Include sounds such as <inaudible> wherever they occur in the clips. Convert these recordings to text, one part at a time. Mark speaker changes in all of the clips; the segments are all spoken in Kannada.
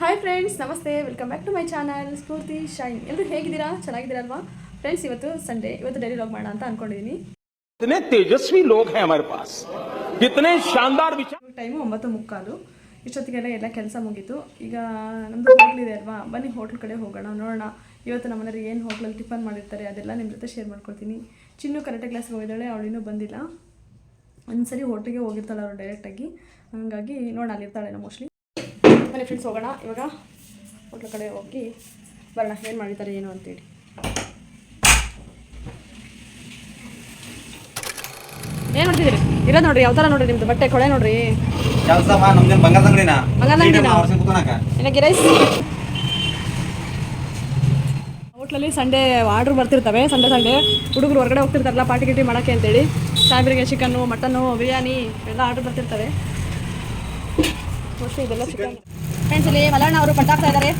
Speaker 1: ಹಾಯ್ ಫ್ರೆಂಡ್ಸ್ ನಮಸ್ತೆ. Welcome back to my channel Spoorthi shine ಎಲ್ಲರೂ ಹೇಗಿದ್ದೀರಾ? ಚೆನ್ನಾಗಿದ್ದೀರಾ ಅಲ್ವಾ ಫ್ರೆಂಡ್ಸ್ ಇವತ್ತು ಸಂಡೇ ಇವತ್ತು ಡೈಲಿ ಲಾಗ್ ಮಾಡೋಣ ಅಂತ ಅನ್ಕೊಂಡಿದ್ದೀನಿ
Speaker 2: ತೇಜಸ್ವಿ ಲೋಗ್ ಪಾಸ್ ಶಾನದಾರ್ ವಿಚಾರ
Speaker 1: ಟೈಮು ಒಂಬತ್ತು ಮುಕ್ಕಾಲು. ಇಷ್ಟೊತ್ತಿಗೆಲ್ಲ ಎಲ್ಲ ಕೆಲಸ ಮುಗೀತು. ಈಗ ನಮ್ದು ನಮ್ಮದು ಇದೆ ಅಲ್ವಾ? ಬನ್ನಿ ಹೋಟ್ಲ್ ಕಡೆ ಹೋಗೋಣ ನೋಡೋಣ. ಇವತ್ತು ನಮ್ಮನೇಲಿ ಏನು ಹೋಟ್ಲಲ್ಲಿ ಟಿಫನ್ ಮಾಡಿರ್ತಾರೆ ಅದೆಲ್ಲ ನಿಮ್ಮ ಜೊತೆ ಶೇರ್ ಮಾಡ್ಕೊಳ್ತೀನಿ ಚಿನ್ನು ಕರೆಕ್ಟ್ ಕ್ಲಾಸ್ಗೆ ಹೋಗಿದ್ದಾಳೆ ಇನ್ನೂ ಬಂದಿಲ್ಲ. ಒಂದ್ಸರಿ ಹೋಟೆಲ್ಗೆ ಹೋಟ್ಲಿಗೆ ಹೋಗಿರ್ತಾಳೆ ಅವರು ಡೈರೆಕ್ಟಾಗಿ ಹಾಗಾಗಿ ನೋಡೋಣ ಅಲ್ಲಿರ್ತಾಳೆ ಮೋಸ್ಟ್ಲಿ. ಬನ್ನಿ ಫ್ರೆಂಡ್ಸ್ ಹೋಗೋಣ. ಇವಾಗ ಹೋಟ್ಲ ಕಡೆ ಹೋಗಿ ಬರೋಣ. ಏನು ಮಾಡಿದ್ದಾರೆ ಏನು ಅಂತೇಳಿ. ಏನು ಮಾಡ್ತಿದ್ದೀರಿ? ಇರ ನೋಡ್ರಿ ಯಾವ ಥರ ನೋಡ್ರಿ ನಿಮ್ದು? ಬಟ್ಟೆ ಕೊಳೆ ನೋಡ್ರಿ.
Speaker 3: ಕೆಲಸ ನಮ್ದೇನ್ ಬಂಗಾರದ ಅಂಗಡಿನ?
Speaker 1: ಬಂಗಾರದ ಅಂಗಡಿನಾ?
Speaker 3: ವರ್ಷ ಕುತ್ಕೊಳಕ
Speaker 1: ಇಲ್ಲ ಗಿರೈಸ್ ಹೋಟ್ಲಲ್ಲಿ ಸಂಡೇ ಆರ್ಡ್ರ್ ಬರ್ತಿರ್ತವೆ. Sunday Sunday. ಹುಡುಗರು ಹೊರಗಡೆ ಹೋಗ್ತಿರ್ತಾರಲ್ಲ ಪಾರ್ಟಿ ಗಿಟಿ ಮಾಡೋಕ್ಕೆ ಅಂತೇಳಿ. ಸಾಹೇಬ್ರಿಗೆ ಚಿಕನ್ನು ಮಟನ್ನು ಬಿರಿಯಾನಿ ಎಲ್ಲ ಆರ್ಡ್ರ್ ಬರ್ತಿರ್ತವೆ. ಮೋಸ್ಟ್ಲಿ ಇದೆಲ್ಲ ಚಿಕನ್ ಫ್ರೆಂಡ್ಸ್ ಇಲ್ಲಿ ಮಲಣ್ಣ ಅವರು ಪಟ್ಟಾಗ್ತಾ ಇದ್ದಾರೆ.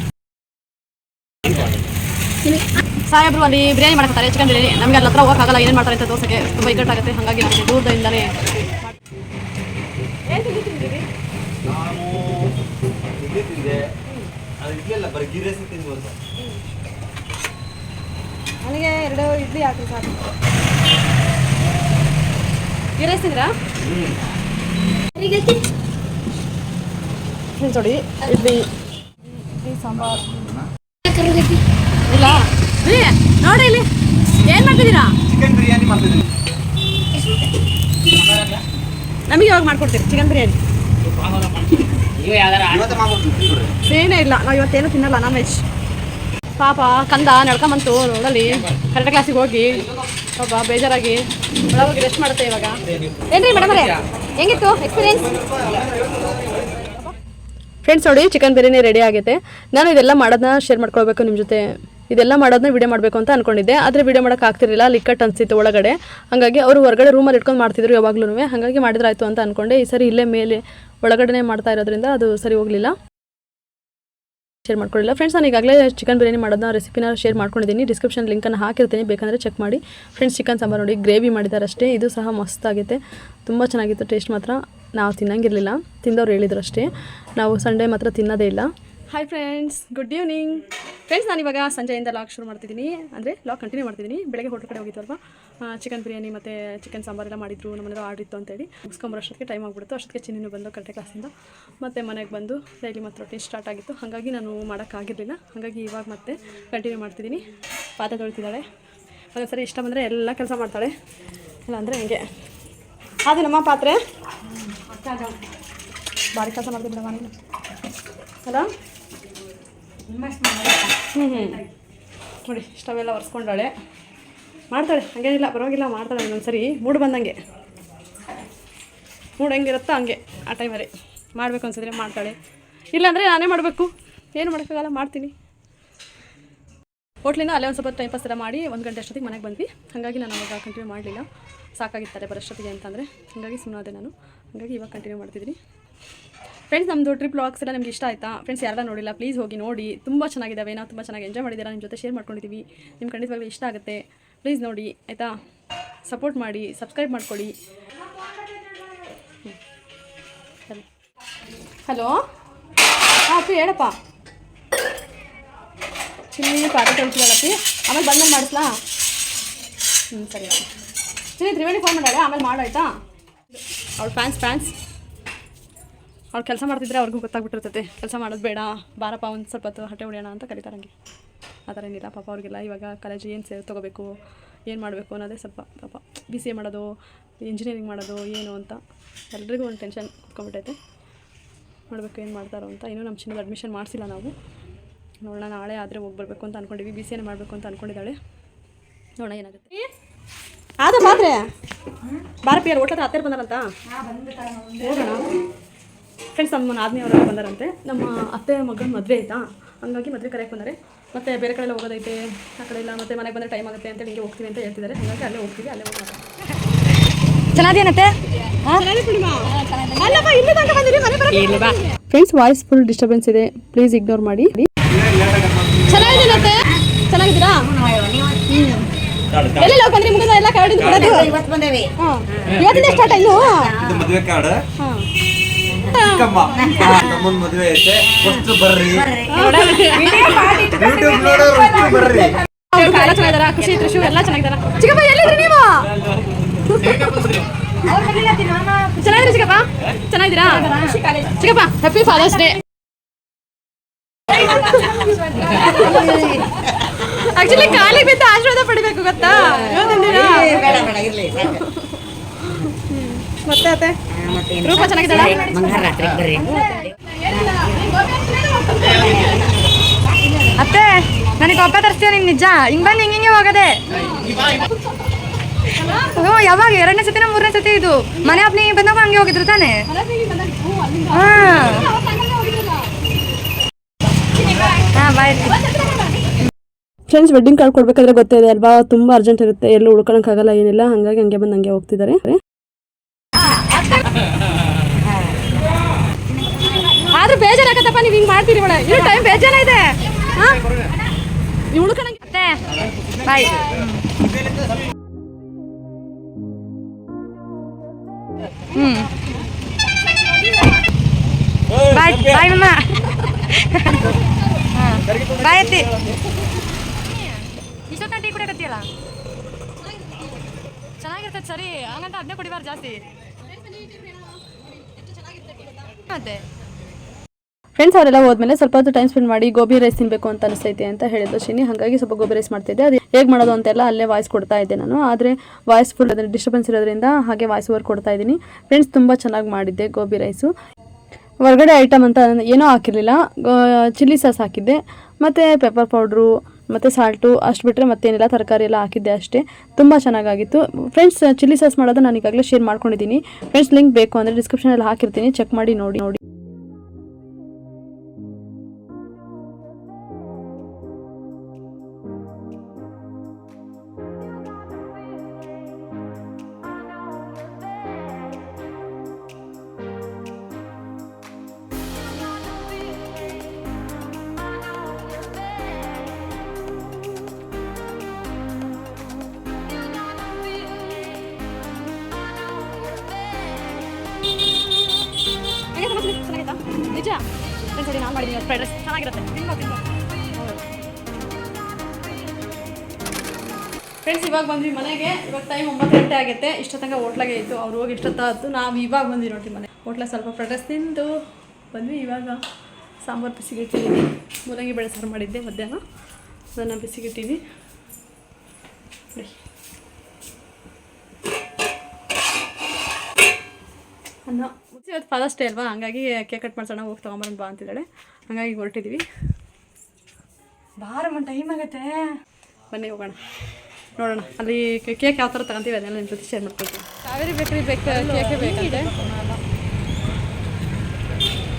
Speaker 1: ಸಾಹೇಬ್ರು ಅಲ್ಲಿ ಬಿರಿಯಾನಿ ಮಾಡ್ತಾರೆ ಚಿಕನ್ ಬಿರಿಯಾನಿ. ನಮಗೆ ಅಲ್ಲಿ ಹತ್ರ ಹೋಗೋಕ್ಕಾಗಲ್ಲ ಏನೇನು ಮಾಡ್ತಾರೆ ಅಂತ ದೋಸೆಗೆ. ತುಂಬ ಇಕ್ಕಟ್ಟಾಗುತ್ತೆ ಹಾಗಾಗಿ ನಮಗೆ ದೂರದಿಂದಲೇ ಏನು
Speaker 3: ನಾನು ಇಡ್ಲಿ ತಿಂದೆ. ಅದು ಇಡ್ಲಿ ಅಲ್ಲ ಬರೀ ಗೀ ರೈಸ್ ತಿಂದು ಅಂತ
Speaker 1: ನನಗೆ ಎರಡು ಇಡ್ಲಿ ಹಾಕಿ ಸಾಕು. ಗೀ ರೈಸ್ ತಿಂದ್ರಾ? ನೋಡಿ ಇಡ್ಲಿ ಇಡ್ಲಿ ಸಾಂಬಾರ್. ಇಲ್ಲ. ನೋಡಿ ಇಲ್ಲಿ. ಏನು ಮಾಡ್ತಿದ್ದೀರಾ?
Speaker 3: ಚಿಕನ್ ಬಿರಿಯಾನಿ ಮಾಡ್ತಿದ್ದೀನಿ.
Speaker 1: ನಮಗೆ ಯಾವಾಗ ಮಾಡ್ಕೊಡ್ತೀರಿ ಚಿಕನ್ ಬಿರಿಯಾನಿ ಏನೇ ಇಲ್ಲ. ನಾವು ಇವತ್ತೇನು ತಿನ್ನಲ್ಲ ನಾನ್ ವೆಜ್ ಪಾಪ ಕಂದ ನಡ್ಕೊಂಬಂತು ನೋಡಲಿ ಕರೆಕ್ಟ್ ಕ್ಲಾಸಿಗೆ ಹೋಗಿ ಪಾಪ ಬೇಜಾರಾಗಿ ಒಳಗೆ ರೆಸ್ಟ್ ಮಾಡುತ್ತೆ ಇವಾಗ. ಏನ್ರಿ ಮೇಡಮ್ ಹೆಂಗಿತ್ತು ಎಕ್ಸ್ಪೀರಿಯನ್ಸ್ ಫ್ರೆಂಡ್ಸ್ ನೋಡಿ ಚಿಕನ್ ಬಿರಿಯಾನಿ ರೆಡಿ ಆಗುತ್ತೆ ನಾನು ಇದೆಲ್ಲ ಮಾಡೋದನ್ನ ಶೇರ್ ಮಾಡ್ಕೊಳ್ಬೇಕು ನಿಮ್ಮ ಜೊತೆ. ಇದೆಲ್ಲ ಮಾಡೋದನ್ನ ವಿಡಿಯೋ ಮಾಡಬೇಕು ಅಂತ ಅನ್ಕೊಂಡಿದ್ದೆ. ಆದರೆ ವಿಡಿಯೋ ಮಾಡೋಕೆ ಆಗ್ತಿರಲಿಲ್ಲ. ಲಿಕ್ಕಟ್ ಅನಿಸ್ತಿತ್ತು ಒಳಗಡೆ. ಹಾಗಾಗಿ ಅವರು ಹೊರಗಡೆ ರೂಮಲ್ಲಿ ಇಟ್ಕೊಂಡು ಮಾಡ್ತಿದ್ರು ಯಾವಾಗ್ಲೂ ಹಾಗಾಗಿ ಮಾಡಿದ್ರಾಯ್ತು ಅಂತ ಅನ್ಕೊಂಡೆ. ಈ ಸರಿ ಇಲ್ಲೇ ಮೇಲೆ ಒಳಗಡೆ ಮಾಡ್ತಾ ಇರೋದ್ರಿಂದ ಅದು ಸರಿ ಹೋಗಲಿಲ್ಲ. ಶೇರ್ ಮಾಡ್ಕೊಳ್ಳಿಲ್ಲ ಫ್ರೆಂಡ್ಸ್ ನಾನು ಈಗಾಗಲೇ ಚಿಕನ್ ಬಿರಿಯಾನಿ ಮಾಡೋದನ್ನ ರೆಸಿಪಿನ ಶೇರ್ ಮಾಡ್ಕೊಂಡಿದ್ದೀನಿ. ಡಿಸ್ಕ್ರಿಪ್ಷನ್ ಲಿಂಕನ್ನು ಹಾಕಿರ್ತೀನಿ. ಬೇಕಂದರೆ ಚೆಕ್ ಮಾಡಿ. ಫ್ರೆಂಡ್ಸ್ ಚಿಕನ್ ಸಾಂಬಾರು ನೋಡಿ ಗ್ರೇವಿ ಮಾಡಿದ್ದಾರೆ ಅಷ್ಟೇ ಇದು ಸಹ ಮಸ್ತಾಗುತ್ತೆ ತುಂಬ ಚೆನ್ನಾಗಿತ್ತು ಟೇಸ್ಟ್ ಮಾತ್ರ. ನಾವು ತಿನ್ನಂಗಿರಲಿಲ್ಲ. ತಿಂದವ್ರು ಹೇಳಿದ್ರು ಅಷ್ಟೇ ನಾವು ಸಂಡೇ ಮಾತ್ರ ತಿನ್ನೋದೇ ಇಲ್ಲ. Hi friends good evening friends ನಾನು ಇವಾಗ ಸಂಜೆಯಿಂದ ಲಾಗ್ ಶುರು ಮಾಡ್ತಿದ್ದೀನಿ. ಅಂದರೆ ಲಾಕ್ ಕಂಟಿನ್ಯೂ ಮಾಡ್ತಿದ್ದೀನಿ. ಬೆಳಗ್ಗೆ ಹೋಟೆಲ್ ಕಡೆ ಹೋಗಿತ್ತು ಅಲ್ವಾ ಚಿಕನ್ ಬಿರಿಯಾನಿ ಮತ್ತು ಚಿಕನ್ ಸಾಂಬಾರೆಲ್ಲ ಮಾಡಿದ್ರು. ನಮ್ಮನೆಲ್ಲ ಆರ್ಡರ್ ಇತ್ತು ಅಂತೇಳಿ. ಮುಗಿಸ್ಕೊಂಬರೋ ಅಷ್ಟೊತ್ತಿಗೆ ಟೈಮ್ ಆಗಿಬಿಡ್ತು. ಅಷ್ಟೊತ್ತಿಗೆ ಚಿನ್ನಿನೂ ಬಂದು ಕರೆಕ್ಟ್ ಕ್ಲಾಸಿಂದ ಮತ್ತು ಮನೆಗೆ ಬಂದು ಡೈಲಿ ಮತ್ತು ರೊಟ್ಟಿ ಸ್ಟಾರ್ಟ್ ಆಗಿತ್ತು. ಹಾಗಾಗಿ ನಾನು ಮಾಡೋಕ್ಕಾಗಿರಲಿಲ್ಲ ಹಾಗಾಗಿ ಇವಾಗ ಮತ್ತೆ ಕಂಟಿನ್ಯೂ ಮಾಡ್ತಿದ್ದೀನಿ. ಪಾತ್ರೆ ತೊಳಿತಿದ್ದಾಳೆ. ಒಂದೊಂದ್ಸರಿ ಇಷ್ಟ ಬಂದರೆ ಎಲ್ಲ ಕೆಲಸ ಮಾಡ್ತಾಳೆ. ಇಲ್ಲ ಅಂದರೆ ಹಂಗೆ. ಅದು ನಮ್ಮ ಪಾತ್ರೆ. ಭಾರಿ ಕೆಲಸ ಮಾಡ್ತಿದ್ರಮ್ಮ ನೀನು ಅಲ್ಲ ಹ್ಞೂ ಹ್ಞೂ ನೋಡಿ ಸ್ಟವೆಲ್ಲ ಒರೆಸ್ಕೊಂಡಾಳೆ. ಮಾಡ್ತಾಳೆ ಹಂಗೇನಿಲ್ಲ ಪರವಾಗಿಲ್ಲ ಮಾಡ್ತಾಳೆ ಒಂದೊಂದ್ಸರಿ ಮೂಡ್ ಬಂದಂಗೆ. ಮೂಡ್ ಹೆಂಗಿರುತ್ತೋ ಹಂಗೆ ಆ ಟೈಮಲ್ಲಿ ಮಾಡಬೇಕು ಅನ್ಸಿದ್ರೆ ಮಾಡ್ತಾಳೆ. ಇಲ್ಲಾಂದರೆ ನಾನೇ ಮಾಡಬೇಕು. ಏನು ಮಾಡೋಕ್ಕಾಗಲ್ಲ ಮಾಡ್ತೀನಿ. ಹೋಟ್ಲಿಂದ ಅಲ್ಲೇ ಒಂದು ಸ್ವಲ್ಪ ಟೈಮ್ ಪಾಸ್ ಎಲ್ಲ ಮಾಡಿ ಒಂದು ಗಂಟೆ ಅಷ್ಟೊತ್ತಿಗೆ ಮನೆಗೆ ಬಂದ್ವಿ. ಹಾಗಾಗಿ ನಾನು ಅವಾಗ ಕಂಟಿನ್ಯೂ ಮಾಡಲಿಲ್ಲ. ಸಾಕಾಗಿತ್ತಾರೆ ಬರೋಷ್ಟೊತ್ತಿಗೆ ಅಂತಂದರೆ. ಹಾಗಾಗಿ ಸುಮ್ಮನೆ ನಾನು. ಹಾಗಾಗಿ ಇವಾಗ ಕಂಟಿನ್ಯೂ ಮಾಡ್ತಿದ್ದೀನಿ. ಫ್ರೆಂಡ್ಸ್ ನಮ್ಮದು ಟ್ರಿಪ್ ವ್ಲಾಗ್ಸ್ ಎಲ್ಲ ನಿಮ್ಗೆ ಇಷ್ಟ ಆಯಿತಾ? ಫ್ರೆಂಡ್ಸ್ ಯಾರೆಲ್ಲ ನೋಡಿಲ್ಲ ಪ್ಲೀಸ್ ಹೋಗಿ ನೋಡಿ. ತುಂಬ ಚೆನ್ನಾಗಿದ್ದಾವೆ ನಾವು ತುಂಬ ಚೆನ್ನಾಗಿ ಎಂಜಾಯ್ ಮಾಡಿದ್ದೀರಾ? ನಿಮ್ಮ ಜೊತೆ ಶೇರ್ ಮಾಡ್ಕೊಂಡಿದ್ದೀವಿ ನಿಮ್ಮ ಖಂಡಿತವಾಗ್ಲೂ ಇಷ್ಟ ಆಗುತ್ತೆ. ಪ್ಲೀಸ್ ನೋಡಿ, ಆಯಿತಾ? ಸಪೋರ್ಟ್ ಮಾಡಿ ಸಬ್ಸ್ಕ್ರೈಬ್ ಮಾಡ್ಕೊಳ್ಳಿ ಹಲೋ ಹಾಂ, ಅಪ್ಪಿ, ಹೇಳಪ್ಪ. ಚಿಲ್ಲಿ ಪಾತ್ರೆ ತೊಳ್ಸಿದಾಳಪ್ಪಿ ಆಮೇಲೆ ಬಂದ್ಮೇಲೆ ಮಾಡಿಸ್ಲಾ? ಹ್ಞೂ ಸರಿ ಚಿನ್ನಿ, ತ್ರಿವೇಣಿ ಫೋನ್ ಮಾಡಾಳೆ ಆಮೇಲೆ ಮಾಡು ಅವ್ಳು ಫ್ಯಾನ್ಸ್ ಫ್ಯಾನ್ಸ್ ಅವ್ರು ಕೆಲಸ ಮಾಡ್ತಿದ್ರೆ ಅವ್ರಿಗೂ ಗೊತ್ತಾಗ್ಬಿಟ್ಟಿರ್ತೈತೆ. ಕೆಲಸ ಮಾಡೋದು ಬೇಡ, ಬಾರಪ್ಪ, ಒಂದು ಸ್ವಲ್ಪ ಹೊತ್ತು ಹಟ್ಟೆ ಹೊಡೆಯೋಣ ಅಂತ ಕರಿತಾರೆ ಹಂಗೆ. ಆ ಥರ ಏನಿಲ್ಲ, ಪಾಪ ಅವ್ರಿಗೆಲ್ಲ ಇವಾಗ ಕಾಲೇಜ್ ಏನು ಸೇ ತೊಗೋಬೇಕು, ಏನು ಮಾಡಬೇಕು ಅನ್ನೋದೇ ಸ್ವಲ್ಪ ಪಾಪ. ಬಿ ಸಿ ಎ ಮಾಡೋದು ಇಂಜಿನಿಯರಿಂಗ್ ಮಾಡೋದು, ಏನು ಅಂತ ಎಲ್ರಿಗೂ ಒಂದು ಟೆನ್ಷನ್ ಕುತ್ಕೊಂಡ್ಬಿಟ್ಟೈತೆ ಮಾಡಬೇಕು, ಏನು ಮಾಡ್ತಾರೋ ಅಂತ. ಇನ್ನೂ ನಮ್ಮ ಚಿನ್ನದ ಅಡ್ಮಿಷನ್ ಮಾಡಿಸಿಲ್ಲ ನಾವು. ನೋಡೋಣ, ನಾಳೆ ಆದರೆ ಹೋಗಿ ಬರಬೇಕು ಅಂತ ಅಂದ್ಕೊಂಡಿವಿ ಬಿ ಸಿ ಎ ಮಾಡಬೇಕು ಅಂತ ಅಂದ್ಕೊಂಡಿದ್ದಾಳೆ ನೋಡೋಣ, ಏನಾಗುತ್ತೆ. ಆದ ಮಾತ್ರೆ. ಬಾರ ಪಿಯರ್ ಹೋಟ್ಲತ್ರ ಹತ್ತಿರ ಬಂದಾರಂತ? ಹೋಗೋಣ. ಫ್ರೆಂಡ್ಸ್ ನಮ್ಮ ನಾದಿನಿ ಅವರೆಲ್ಲ ಬಂದಾರಂತೆ. ನಮ್ಮ ಅತ್ತೆ ಮಗನ ಮದುವೆ ಆಯ್ತಾ? ಹಂಗಾಗಿ ಮದುವೆ ಕರೆಯಕ್ಕೆ ಬಂದರೆ. ಮತ್ತೆ ಬೇರೆ ಕಡೆ ಎಲ್ಲ ಹೋಗೋದೈತೆ. ಆ ಕಡೆ ಇಲ್ಲ ಮತ್ತೆ ಮನೆಗೆ ಬಂದರೆ ಟೈಮ್ ಆಗುತ್ತೆ ಅಂತ ಹಿಂಗೆ ಹೋಗ್ತೀವಿ ಅಂತ ಹೇಳ್ತಿದ್ದಾರೆ ಹಾಗಾಗಿ ಅಲ್ಲೇ ಹೋಗ್ತೀವಿ ಅಲ್ಲೇ ಹೋಗಿ ಚೆನ್ನಾಗೇನತ್ತೆ ಫ್ರೆಂಡ್ಸ್ ವಾಯ್ಸ್ ಫುಲ್ ಡಿಸ್ಟರ್ಬೆನ್ಸ್ ಇದೆ. ಪ್ಲೀಸ್ ಇಗ್ನೋರ್ ಮಾಡಿ. ಚೆನ್ನಾಗಿದೆ ಚೆನ್ನಾಗಿದ್ದೀರಾ ಎಲ್ಲಿ ಬಂದ್ರಿ ಮುಗಿದ?
Speaker 4: ಇವತ್ತು ಬಂದೇವಿ.
Speaker 1: ಹಾಂ. ಇವತ್ತಿಂದ ಸ್ಟಾರ್ಟ್ ಇನ್ನು
Speaker 3: ಇದು ಮದುವೆ ಕಾರ್ಡ್
Speaker 1: ಹಾಂ.
Speaker 3: ಚಿಕ್ಕಮ್ಮ. ತಮ್ಮನ ಮದುವೆ ಐತೆ. ಫಸ್ಟ್ ಬರ್ರಿ. ಯೂಟ್ಯೂಬ್ ನೋಡೋರು ಬರ್ರಿ.
Speaker 1: ಎಲ್ಲ ಚೆನ್ನಾಗಿದಾರ ಖುಷಿ ತ್ರಿಶು ಎಲ್ಲ ಚೆನ್ನಾಗಿದಾರ. ಚಿಕ್ಕಪ್ಪ ಎಲ್ಲಿದ್ರಿ ನೀವು? ಚೆನ್ನಾಗಿದ್ರಿ ಚಿಕ್ಕಪ್ಪ? ಚೆನ್ನಾಗಿದ್ದೀರಾ? ಚಿಕ್ಕಪ್ಪ ಹ್ಯಾಪಿ ಫಾದರ್ಸ್ ಡೇ ಆಕ್ಚುಲಿ ಕಾಲಿಗೆ ಬಿದ್ದು ಆಶೀರ್ವಾದ ಪಡಿಬೇಕು ಗೊತ್ತಾ? ಮತ್ತೆ ಅತ್ತೆ? ರೂಪ ಚೆನ್ನಾಗಿದ್ದಾಳ?
Speaker 5: ಅತ್ತೆ ನನಗೆ ಒಬ್ಬ ತರಿಸ್ತೀಯ ನೀನು ನಿಜ? ಹಿಂಗ್ ಬಂದು ಹಿಂಗೆ ಹಿಂಗೆ ಹೋಗದೆ. ಹ್ಞೂ ಯಾವಾಗ? ಎರಡನೇ ಸತಿನ ಮೂರನೇ ಸತಿ ಇದು? ಮನೆ ಅಪ್ನಿಗೆ ಬಂದಾಗ ಹಂಗೆ ಹೋಗಿದ್ರು ತಾನೆ? ಹಾಂ. ಹಾಂ ಬಾಯ್
Speaker 1: ಫ್ರೆಂಡ್ಸ್ ವೆಡ್ಡಿಂಗ್ ಕಾರ್ಡ್ ಕೊಡ್ಬೇಕಾದ್ರೆ ಗೊತ್ತಿದೆ ಅಲ್ವಾ? ತುಂಬಾ ಅರ್ಜೆಂಟ್ ಇರುತ್ತೆ. ಎಲ್ಲೂ ಉಳ್ಕೊಳಕ್ಕಾಗಲ್ಲ ಏನಿಲ್ಲ. ಹಂಗಾಗಿ ಹಂಗೆ ಬಂದು ಹಂಗೆ ಹೋಗ್ತಿದ್ದಾರೆ. ಆದ್ರೂ ಬೇಜಾರಾಗತ್ತಪ್ಪ, ನೀವು ಹಿಂಗೆ ಮಾಡ್ತೀರಿ ಟೈಮ್ ಬೇಜಾರ ಇದೆ.
Speaker 5: ಬಾಯ್ ಬಾಯ್ ಬಾಯ್ ಅತ್ತಿ. ಚೆನ್ನಾಗಿರ್ತೈತೆ ಸರಿ, ಹಂಗಂತ ಅದನ್ನೇ ಕುಡಿಬಾರ್ದು ಜಾಸ್ತಿ. ಮತ್ತೆ?
Speaker 1: ಫ್ರೆಂಡ್ಸ್ ಅವರೆಲ್ಲ ಹೋದ್ಮೇಲೆ ಸ್ವಲ್ಪ ಹೊತ್ತು ಟೈಮ್ ಸ್ಪೆಂಡ್ ಮಾಡಿ ಗೋಬಿ ರೈಸ್ ತಿನ್ಬೇಕು ಅಂತ ಅನಿಸ್ತೈತೆ ಅಂತ ಹೇಳಿದ್ದು ಶಿನಿ. ಹಾಗಾಗಿ ಸ್ವಲ್ಪ ಗೋಬಿ ರೈಸ್ ಮಾಡ್ತಿದ್ದೆ. ಅದು ಹೇಗೆ ಮಾಡೋದು ಅಂತೆಲ್ಲ ಅಲ್ಲೇ ವಾಯ್ಸ್ ಕೊಡ್ತಾ ಇದ್ದೆ ನಾನು. ಆದರೆ ವಾಯ್ಸ್ ಫುಲ್ ಅದನ್ನು ಡಿಸ್ಟರ್ಬೆನ್ಸ್ ಇರೋದ್ರಿಂದ ಹಾಗೆ ವಾಯ್ಸ್ ಓವರ್ ಕೊಡ್ತಾ ಇದ್ದೀನಿ. ಫ್ರೆಂಡ್ಸ್ ತುಂಬ ಚೆನ್ನಾಗಿ ಮಾಡಿದ್ದೆ ಗೋಬಿ ರೈಸು ಹೊರಗಡೆ ಐಟಮ್ ಅಂತ ಏನೂ ಹಾಕಿರಲಿಲ್ಲ. ಚಿಲ್ಲಿ ಸಾಸ್ ಹಾಕಿದ್ದೆ. ಮತ್ತು ಪೆಪ್ಪರ್ ಪೌಡ್ರು ಮತ್ತು ಸಾಲ್ಟು ಅಷ್ಟು ಬಿಟ್ಟರೆ ಮತ್ತೇನಿಲ್ಲ ತರಕಾರಿ ಎಲ್ಲ ಹಾಕಿದ್ದೆ ಅಷ್ಟೇ. ತುಂಬ ಚೆನ್ನಾಗಾಗಿತ್ತು. ಫ್ರೆಂಡ್ಸ್ ಚಿಲ್ಲಿ ಸಾಸ್ ಮಾಡೋದು ನಾನು ಈಗಾಗಲೇ ಶೇರ್ ಮಾಡ್ಕೊಂಡಿದ್ದೀನಿ. ಫ್ರೆಂಡ್ಸ್ ಲಿಂಕ್ ಬೇಕು ಅಂದರೆ ಡಿಸ್ಕ್ರಿಪ್ಷನಲ್ಲಿ ಹಾಕಿರ್ತೀನಿ. ಚೆಕ್ ಮಾಡಿ ನೋಡಿ ನೋಡಿ. ಫ್ರೈಡ್ ಚೆನ್ನಾಗಿರುತ್ತೆ ಫ್ರೆಂಡ್ಸ್ ಇವಾಗ ಬಂದ್ವಿ ಮನೆಗೆ. ಇವಾಗ ಟೈಮ್ ಒಂಬತ್ತು ಗಂಟೆ ಆಗುತ್ತೆ ಇಷ್ಟ ತನಕ ಹೋಟ್ಲಾಗೆ ಇತ್ತು. ಅವ್ರು ಹೋಗಿ ಇಷ್ಟೊತ್ತಾಯ್ತು. ನಾವು ಇವಾಗ ಬಂದ್ವಿ ನೋಡಿ ಮನೆ. ಹೋಟ್ಲಾಗ ಸ್ವಲ್ಪ ಫ್ರೈಡ್ ರೈಸ್ ತಿಂದು ಬಂದ್ವಿ. ಇವಾಗ ಸಾಂಬಾರು ಬಿಸಿಗಿಟ್ಟಿದ್ದೀನಿ ಮೂಲಂಗಿ ಬೇಳೆ ಸಾರು ಮಾಡಿದ್ದೆ ಮಧ್ಯಾಹ್ನ. ಅದನ್ನು ಬಿಸಿಗೆ ಇಟ್ಟಿದ್ದೀನಿ ನೋಡಿ ಅನ್ನ ಇವತ್ತು ಫಾದರ್ಸ್ ಡೇ ಅಲ್ವಾ? ಹಂಗಾಗಿ ಕೇಕ್ ಕಟ್ ಮಾಡ್ಸೋಣ ಹೋಗಿ ತೊಗೊಂಬರೋಣ ಬಾ ಅಂತಿದ್ದಾಳೆ ಹಂಗಾಗಿ ಹೊರಟಿದ್ದೀವಿ
Speaker 5: ಬಾರಮ್ಮ ಟೈಮ್ ಆಗುತ್ತೆ.
Speaker 1: ಬನ್ನಿ ಹೋಗೋಣ. ನೋಡೋಣ. ಅಲ್ಲಿ ಕೇಕ್ ಯಾವ ಥರ ತಗೊಂತೀವಿ ಅದನ್ನೆಲ್ಲ ನಿಮ್ಮ ಜೊತೆ ಶೇರ್ ಮಾಡ್ಕೊಳ್ತೀವಿ ಕಾವೇರಿ ಬೇಕ್ರಿ ಬೇಕು ಕೇಕೇ ಬೇಕಂತೆ?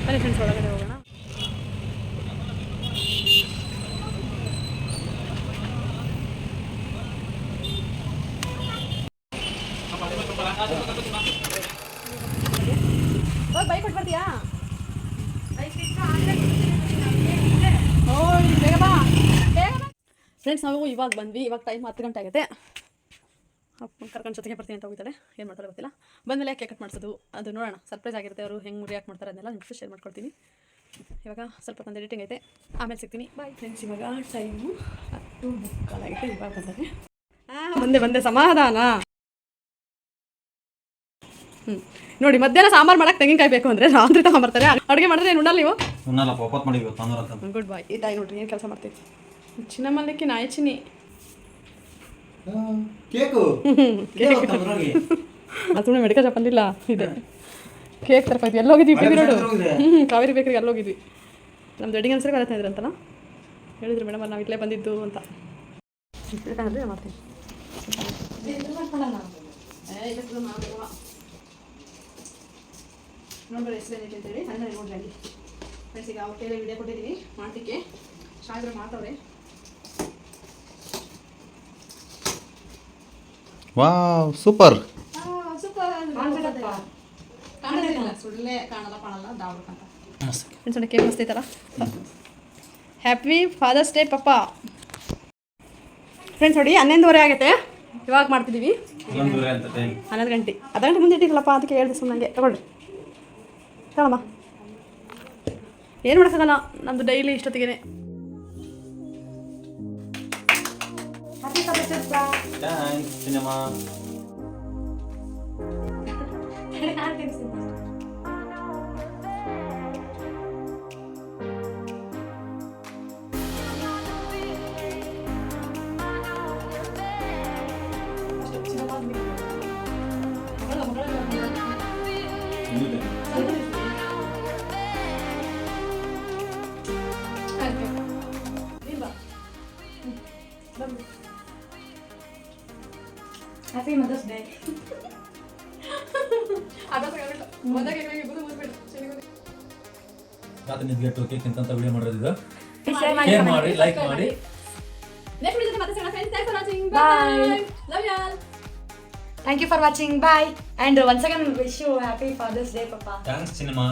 Speaker 1: ಬನ್ನಿ ಫ್ರೆಂಡ್ಸ್ ಒಳಗಡೆ ಫ್ರೆಂಡ್ಸ್ ನಾವು ಇವಾಗ ಬಂದ್ವಿ. ಇವಾಗ ಟೈಮ್ ಹತ್ತು ಗಂಟೆ ಆಗುತ್ತೆ. ಕರ್ಕೊಂಡು ಜೊತೆಗೆ ಬರ್ತೀನಿ ಅಂತ ಹೋಗ್ತಾಳೆ ಏನು ಮಾಡ್ತಾರೆ ಗೊತ್ತಿಲ್ಲ. ಬಂದಮೇಲೆ ಕೇಕ್ ಕಟ್ ಮಾಡಿಸೋದು? ಅದು ನೋಡೋಣ. ಸರ್ಪ್ರೈಸ್ ಆಗಿರುತ್ತೆ ಅವರು. ಹೆಂಗೆ ರಿಯಾಕ್ಟ್ ಮಾಡ್ತಾರೆ ಅದನ್ನೆಲ್ಲ ನಿಮ್ಗೆ ಶೇರ್ ಮಾಡ್ಕೊಳ್ತೀನಿ ಇವಾಗ ಸ್ವಲ್ಪ ತಂದು ಎಡಿಟಿಂಗ್ ಐತೆ. ಆಮೇಲೆ ಸಿಗ್ತೀನಿ. ಬಾಯ್ ಫ್ರೆಂಡ್ಸ್ ಇವಾಗ ಟೈಮು ಹತ್ತು ಮುಕ್ಕಾಲಾಗಿದೆ ಇವಾಗ ಬಂದರೆ ಬಂದೆ ಬಂದೆ. ಸಮಾಧಾನ. ಹ್ಞೂ ನೋಡಿ ಮಧ್ಯಾಹ್ನ ಸಾಂಬಾರ್ ಮಾಡಕ್ಕೆ ತೆಂಗಿನಕಾಯಿ ಬೇಕು ಅಂದರೆ ರಾತ್ರಿ ತಗೊಂಬರ್ತಾರೆ. ಅಡುಗೆ ಮಾಡಿದ್ರೆ ನೋಡಲ್ಲ ಉಣ್ಣಲ್ಲ ನೀವು? ಗುಡ್ ಬಾಯ್ ಇದಾಗಿ ನೋಡ್ರಿ ಏನು ಕೆಲಸ ಮಾಡ್ತೈತಿ ಚಿನ್ನಮಲ್ಲಿಕ್ಕೆ ನಾಯಿ ಚಿನ್ನಿ.
Speaker 3: ಕೇಕು. <laughs> <laughs>
Speaker 1: ಅದು ಶಾಪ್ ಅಂದಿಲ್ಲ ಇದೆ. ಕೇಕ್ ತರಕಾಯ್ತು ಎಲ್ಲೋಗಿದ್ವಿ ಟಿ ವಿ ರೋಡು? ಹ್ಞೂ ಕಾವೇರಿ ಬೇಕ್ರಿಗೆ ಎಲ್ಲೋಗಿದ್ವಿ ನಮ್ಮ ವೆಡ್ಡಿಂಗ್ ಅನ್ಸರಿ ಬರತ್ತೆ ಇದ್ರಂತಲ್ಲ? ಹೇಳಿದ್ರು ಮೇಡಮ್ ನಾವು ಇಲ್ಲೇ ಬಂದಿದ್ದು ಅಂತ. ಬೇಕಾದ್ರೆ ಮಾಡ್ತೀನಿ ನೋಡ್ರಿ ಹೆಸರು ಏನೈತೆ ಅಂತೇಳಿ ಅಂದರೆ ನೋಡ್ರಿ ಅಲ್ಲಿ ಫ್ರೆಂಡ್ಸ್ ಈಗ ಅವ್ರ ವಿಡಿಯೋ ಕೊಟ್ಟಿದ್ದೀವಿ ಮಾಡಲಿಕ್ಕೆ. ಶಾಸ್ತ್ರ ಮಾಡ್ತವ್ರೆ
Speaker 3: ವಾವ್ ಸೂಪರ್
Speaker 1: ಕಾಣೋದಿಲ್ಲ ಸುಳ್ಳೆ ಕಾಣಲ್ಲ ಕಾಣಲ್ಲ ದಾವಡ್ ಅಂತ. ಫ್ರೆಂಡ್ಸ್ ಕೇಕ್ ಮಸ್ತೈತಲ್ಲ ಹ್ಯಾಪಿ ಫಾದರ್ಸ್ ಡೇ ಪಪ್ಪ. ಫ್ರೆಂಡ್ಸ್ ನೋಡಿ ಹನ್ನೊಂದುವರೆ ಆಗೈತೆ. ಇವಾಗ ಮಾಡ್ತಿದ್ದೀವಿ
Speaker 3: ಅಂತ ಟೈಮ್
Speaker 1: ಹನ್ನೊಂದು ಗಂಟೆ. ಅರ್ಧ ಗಂಟೆ ಮುಂದೆ ಇಟ್ಟಿರಲ್ಲಪ್ಪ ಅದಕ್ಕೆ ಹೇಳಿದೆ ಸುಮ್ಮನೆ ತಗೊಳ್ರಿ. ತಗೊಳಮ್ಮ. ಏನು ಮಾಡೋಕ್ಕಾಗಲ್ಲ? ನಮ್ಮದು ಡೈಲಿ ಇಷ್ಟೊತ್ತಿಗೆ
Speaker 5: ಹ್ಯಾಪಿ ಫಾದರ್ಸ್ ಡೇ ಪಪ್ಪ
Speaker 3: ಥ್ಯಾಂಕ್ಸ್ ಸಿನಿಮಾ
Speaker 5: ಹ್ಯಾಪಿ
Speaker 6: ನಿದ್ಗೆಟ್ಟು ಕೇಕ್ ಅಂತ ವಿಡಿಯೋ ಮಾಡಿರೋದು
Speaker 5: ಶೇರ್ ಮಾಡಿ
Speaker 6: ಶೇರ್ ಮಾಡಿ ಲೈಕ್ ಮಾಡಿ.
Speaker 1: ನೆಕ್ಸ್ಟ್ ವಿಡಿಯೋ ಮತ್ತೆ ಸಿಗೋಣ friends thanks for watching
Speaker 5: bye
Speaker 1: love you all
Speaker 5: Thank you for watching. Bye. And once again, wish you happy Father's Day, Papa.
Speaker 6: Thanks cinema